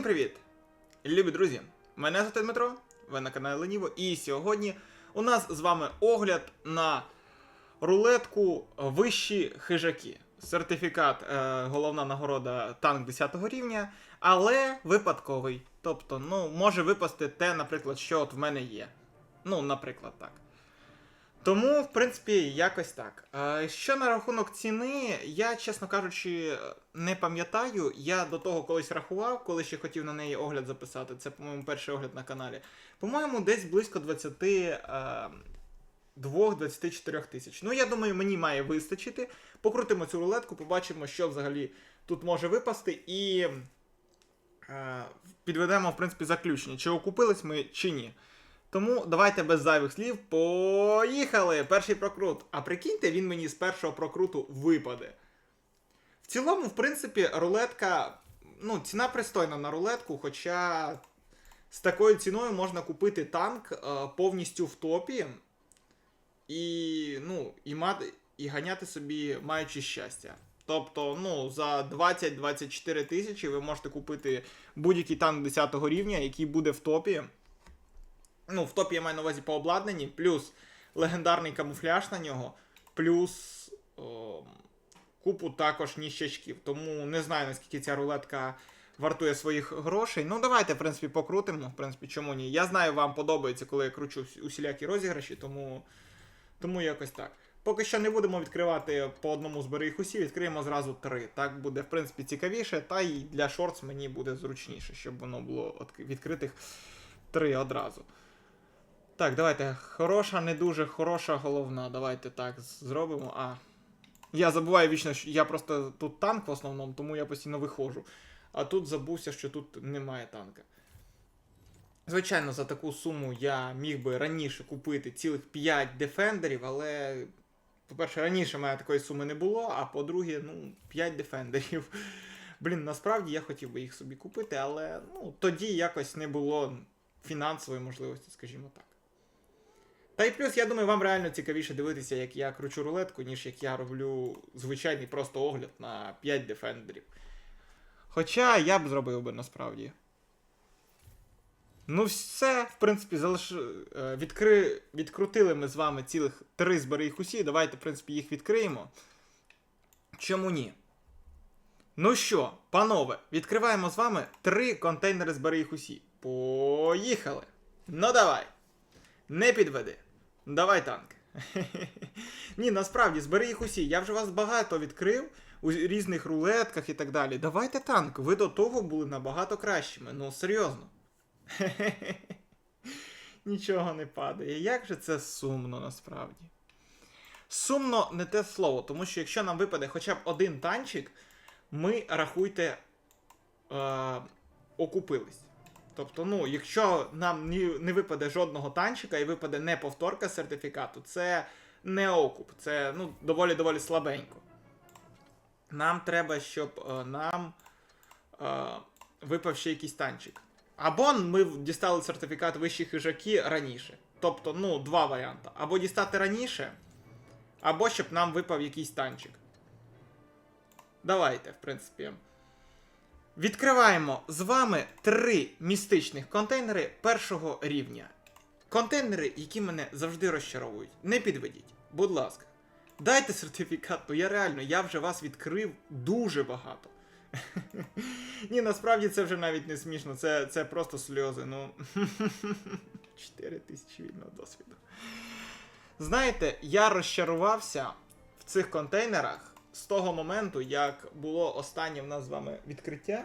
Всім привіт! Любі друзі! Мене звати Дмитро, ви на каналі Леніво, і сьогодні у нас з вами огляд на рулетку Вищі хижаки. Сертифікат, е, головна нагорода танк 10 рівня, але випадковий. Тобто, ну, може випасти те, наприклад, що от в мене є. Ну, наприклад, так. Тому, в принципі, якось так. Е, Що на рахунок ціни, я, чесно кажучи, не пам'ятаю. Я до того колись рахував, коли ще хотів на неї огляд записати. Це, по-моєму, перший огляд на каналі. По-моєму, десь близько 22-24 тисяч. Ну, я думаю, мені має вистачити. Покрутимо цю рулетку, побачимо, що взагалі тут може випасти, і е, підведемо, в принципі, заключення, чи окупились ми, чи ні. Тому давайте без зайвих слів. Поїхали! Перший прокрут. А прикиньте, він мені з першого прокруту випаде. В цілому, в принципі, рулетка. Ну, ціна пристойна на рулетку, хоча з такою ціною можна купити танк е, повністю в топі. І, ну, і, мати, і ганяти собі маючи щастя. Тобто, ну, за 20-24 тисячі ви можете купити будь-який танк 10 рівня, який буде в топі. Ну, в топі я маю на увазі по обладнанні, плюс легендарний камуфляж на нього, плюс о, купу також ніщачків. Тому не знаю, наскільки ця рулетка вартує своїх грошей. Ну, давайте, в принципі, покрутимо. В принципі, чому ні? Я знаю, вам подобається, коли я кручу усілякі розіграші, тому, тому якось так. Поки що не будемо відкривати по одному з їх усі, відкриємо зразу три. Так буде, в принципі, цікавіше, та й для шортс мені буде зручніше, щоб воно було відкритих три одразу. Так, давайте. Хороша, не дуже хороша головна. Давайте так зробимо. А. Я забуваю вічно, що я просто тут танк в основному, тому я постійно виходжу. А тут забувся, що тут немає танка. Звичайно, за таку суму я міг би раніше купити цілих 5 дефендерів, але, по-перше, раніше в мене такої суми не було, а по-друге, ну, 5 дефендерів. Блін, насправді я хотів би їх собі купити, але ну, тоді якось не було фінансової можливості, скажімо так. Та й плюс, я думаю, вам реально цікавіше дивитися, як я кручу рулетку, ніж як я роблю звичайний просто огляд на 5 дефендерів. Хоча я б зробив би насправді. Ну, все, в принципі, залиш... е, відкри... відкрутили ми з вами цілих три збери їх усі. Давайте, в принципі, їх відкриємо. Чому ні? Ну що, панове, відкриваємо з вами три контейнери збери їх усі. Поїхали! Ну давай! Не підведи. Давай танк. Ні, насправді, збери їх усі. Я вже вас багато відкрив у різних рулетках і так далі. Давайте танк. Ви до того були набагато кращими. Ну, серйозно. Нічого не падає. Як же це сумно насправді? Сумно не те слово, тому що якщо нам випаде хоча б один танчик, ми рахуйте е- окупились. Тобто, ну, якщо нам не випаде жодного танчика і випаде не повторка сертифікату, це не окуп, це ну, доволі доволі слабенько. Нам треба, щоб е, нам е, випав ще якийсь танчик. Або ми дістали сертифікат вищі хижаки раніше. Тобто, ну, два варіанти. Або дістати раніше, або щоб нам випав якийсь танчик. Давайте, в принципі. Відкриваємо з вами три містичних контейнери першого рівня. Контейнери, які мене завжди розчаровують. Не підведіть, будь ласка. Дайте сертифікат, бо я реально, я вже вас відкрив дуже багато. Ні, насправді це вже навіть не смішно, це, це просто сльози. Ну. 4 тисячі вільного досвіду. Знаєте, я розчарувався в цих контейнерах з того моменту, як було останнє в нас з вами відкриття.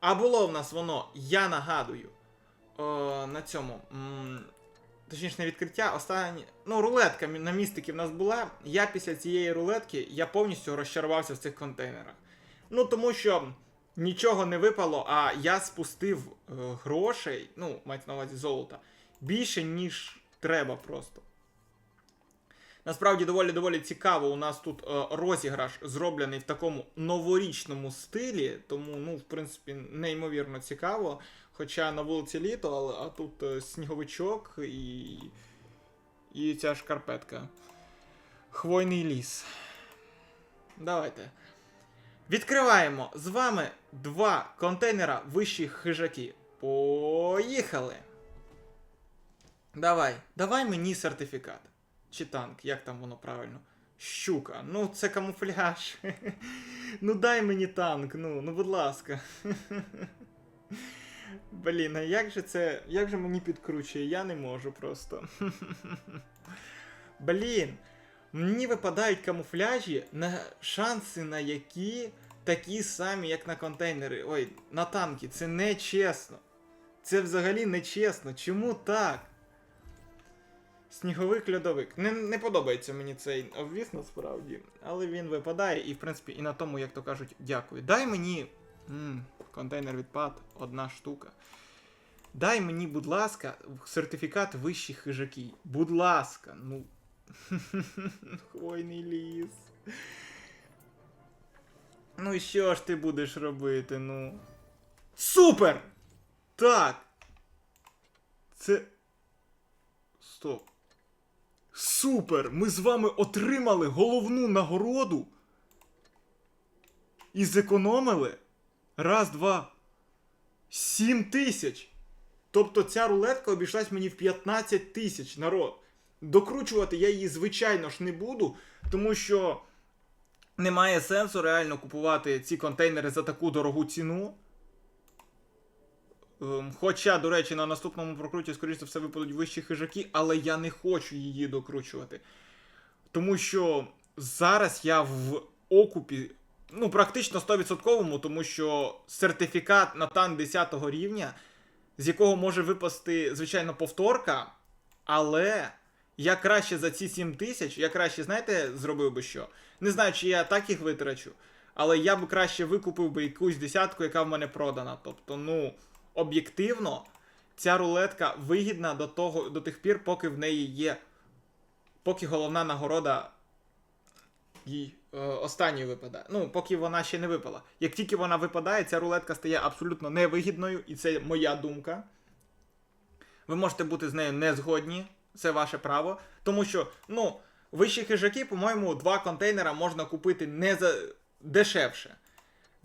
А було в нас воно, я нагадую, о, на цьому. м, Точніше, не відкриття, останнє. Ну, рулетка на містики в нас була. Я після цієї рулетки я повністю розчарувався в цих контейнерах. Ну, тому що нічого не випало, а я спустив е, грошей, ну, мається на увазі золота, більше, ніж треба просто. Насправді доволі доволі цікаво. У нас тут е, розіграш зроблений в такому новорічному стилі, тому, ну, в принципі, неймовірно цікаво. Хоча на вулиці літо, але а тут е, сніговичок і. І ця шкарпетка. Хвойний ліс. Давайте. Відкриваємо з вами два контейнера вищих хижаки. Поїхали! Давай, давай мені сертифікат. Чи танк, як там воно правильно? Щука. Ну, це камуфляж. ну дай мені танк, ну, ну будь ласка. Блін, а як же це. Як же мені підкручує? Я не можу просто. Блін. Мені випадають камуфляжі на шанси на які такі самі, як на контейнери. Ой, на танки. Це не чесно. Це взагалі не чесно. Чому так? Сніговик льодовик. Не, не подобається мені цей обвіс насправді, але він випадає, і в принципі і на тому, як то кажуть, дякую. Дай мені. м контейнер відпад, одна штука. Дай мені, будь ласка, сертифікат вищих хижаків. Будь ласка, ну. Хвойний ліс. Ну і що ж ти будеш робити, ну. Супер! Так. Це. Стоп. Супер! Ми з вами отримали головну нагороду. І зекономили. Раз, два. Сім тисяч. Тобто ця рулетка обійшлась мені в 15 тисяч народ. Докручувати я її, звичайно ж, не буду, тому що немає сенсу реально купувати ці контейнери за таку дорогу ціну. Ем, Хоча, до речі, на наступному прокруті, скоріш за все, випадуть вищі хижаки, але я не хочу її докручувати. Тому що зараз я в окупі, ну, практично 100%, тому що сертифікат на танк 10 рівня, з якого може випасти, звичайно, повторка, але я краще за ці 7 тисяч, я краще, знаєте, зробив би що? Не знаю, чи я так їх витрачу, але я б краще викупив би якусь десятку, яка в мене продана. Тобто, ну, об'єктивно, ця рулетка вигідна до того, до тих пір, поки в неї є. Поки головна нагорода їй е, останньою випадає. Ну, поки вона ще не випала. Як тільки вона випадає, ця рулетка стає абсолютно невигідною, і це моя думка. Ви можете бути з нею не згодні, це ваше право. Тому що, ну, вищі хижаки, по-моєму, два контейнера можна купити не за дешевше.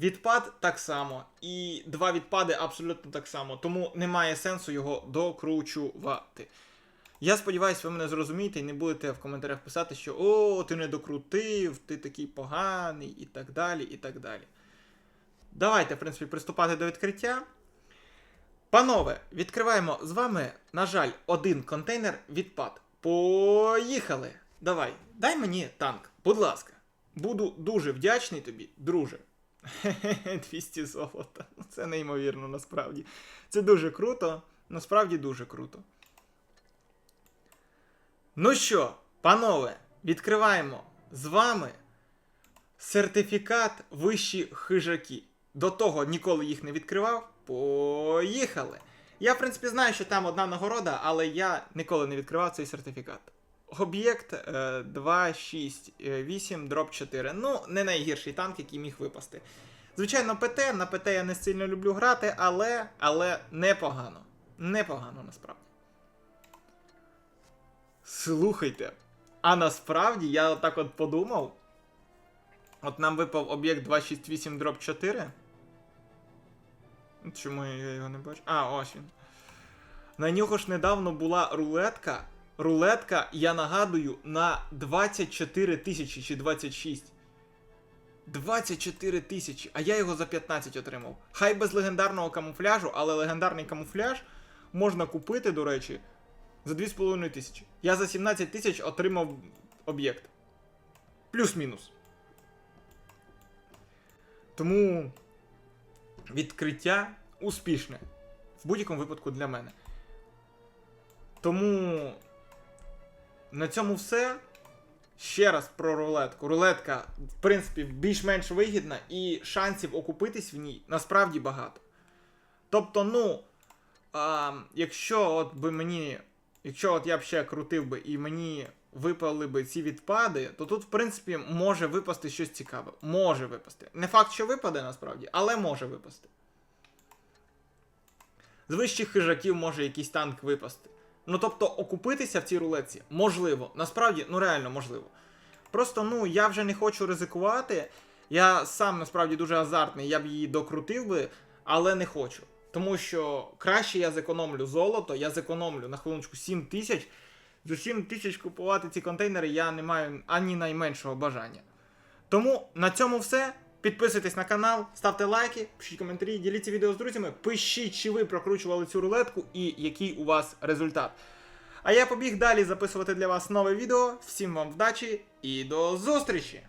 Відпад так само, і два відпади абсолютно так само, тому немає сенсу його докручувати. Я сподіваюся, ви мене зрозумієте і не будете в коментарях писати, що о, ти не докрутив, ти такий поганий, і так далі, і так далі. Давайте, в принципі, приступати до відкриття. Панове, відкриваємо з вами, на жаль, один контейнер відпад. Поїхали! Давай, дай мені танк, будь ласка. Буду дуже вдячний тобі, друже. 200 золота. Ну, Це неймовірно, насправді. Це дуже круто. Насправді дуже круто. Ну що, панове, відкриваємо з вами сертифікат вищі хижаки. До того ніколи їх не відкривав. Поїхали! Я, в принципі, знаю, що там одна нагорода, але я ніколи не відкривав цей сертифікат. Об'єкт е, 268 дроп 4. Ну, не найгірший танк, який міг випасти. Звичайно, ПТ, на ПТ я не сильно люблю грати, але, але непогано. Непогано насправді. Слухайте. А насправді я отак от подумав. От нам випав об'єкт 268 дроп 4. Чому я його не бачу? А, ось він. На нього ж недавно була рулетка. Рулетка, я нагадую, на 24 тисячі чи 26. 24 тисячі, а я його за 15 отримав. Хай без легендарного камуфляжу, але легендарний камуфляж можна купити, до речі, за 2,5 тисячі. Я за 17 тисяч отримав об'єкт. Плюс-мінус. Тому відкриття успішне. В будь-якому випадку для мене. Тому на цьому все. Ще раз про рулетку. Рулетка, в принципі, більш-менш вигідна, і шансів окупитись в ній насправді багато. Тобто, ну, а, якщо от би мені. Якщо от я б ще крутив би і мені випали би ці відпади, то тут, в принципі, може випасти щось цікаве. Може випасти. Не факт, що випаде насправді, але може випасти. З вищих хижаків може якийсь танк випасти. Ну тобто окупитися в цій рулетці можливо. Насправді, ну реально можливо. Просто ну я вже не хочу ризикувати. Я сам насправді дуже азартний, я б її докрутив би, але не хочу. Тому що краще я зекономлю золото, я зекономлю на хвилиночку 7 тисяч. За 7 тисяч купувати ці контейнери я не маю ані найменшого бажання. Тому на цьому все. Підписуйтесь на канал, ставте лайки, пишіть коментарі, діліться відео з друзями, пишіть, чи ви прокручували цю рулетку і який у вас результат. А я побіг далі записувати для вас нове відео. Всім вам вдачі і до зустрічі!